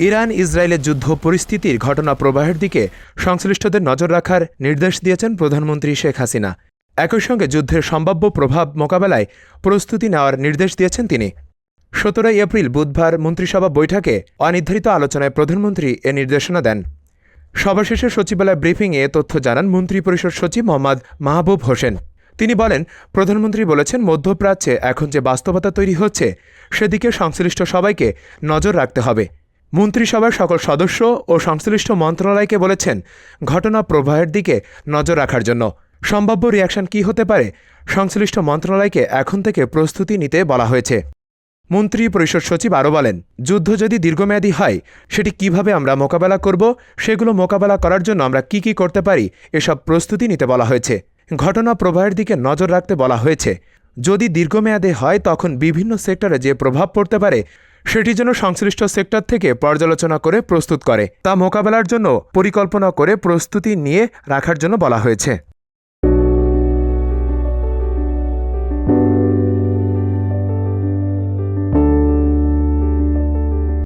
Iran ইসরায়েলের যুদ্ধ পরিস্থিতির ঘটনা প্রবাহের দিকে সংশ্লিষ্টদের নজর রাখার নির্দেশ দিয়েছেন প্রধানমন্ত্রী শেখ হাসিনা। একই সঙ্গে যুদ্ধের সম্ভাব্য প্রভাব মোকাবেলায় প্রস্তুতি নেওয়ার নির্দেশ দিয়েছেন তিনি। সতেরোই এপ্রিল বুধবার মন্ত্রিসভা বৈঠকে অনির্ধারিত আলোচনায় প্রধানমন্ত্রী এ নির্দেশনা দেন। সভা শেষে সচিবালয় ব্রিফিংয়ে এ তথ্য জানান মন্ত্রিপরিষদ সচিব মোহাম্মদ মাহবুব হোসেন। তিনি বলেন, প্রধানমন্ত্রী বলেছেন, মধ্যপ্রাচ্যে এখন যে বাস্তবতা তৈরি হচ্ছে, সেদিকে সংশ্লিষ্ট সবাইকে নজর রাখতে হবে। মন্ত্রিসভার সকল সদস্য ও সংশ্লিষ্ট মন্ত্রণালয়কে বলেছেন, ঘটনা প্রবাহের দিকে নজর রাখার জন্য। সম্ভাব্য রিয়াকশন কী হতে পারে? সংশ্লিষ্ট মন্ত্রণালয়কে এখন থেকে প্রস্তুতি নিতে বলা হয়েছে। মন্ত্রী পরিষদ সচিব আরও বলেন, যুদ্ধ যদি দীর্ঘমেয়াদী হয়, সেটি কীভাবে আমরা মোকাবেলা করব? সেগুলো মোকাবেলা করার জন্য আমরা কি কি করতে পারি? এসব প্রস্তুতি নিতে বলা হয়েছে। ঘটনা প্রবাহের দিকে নজর রাখতে বলা হয়েছে। যদি দীর্ঘমেয়াদে হয়, তখন বিভিন্ন সেক্টরে যে প্রভাব পড়তে পারে সেটি যেন সংশ্লিষ্ট সেক্টর থেকে পর্যালোচনা করে প্রস্তুত করে, তা মোকাবেলার জন্য পরিকল্পনা করে প্রস্তুতি নিয়ে রাখার জন্য বলা হয়েছে।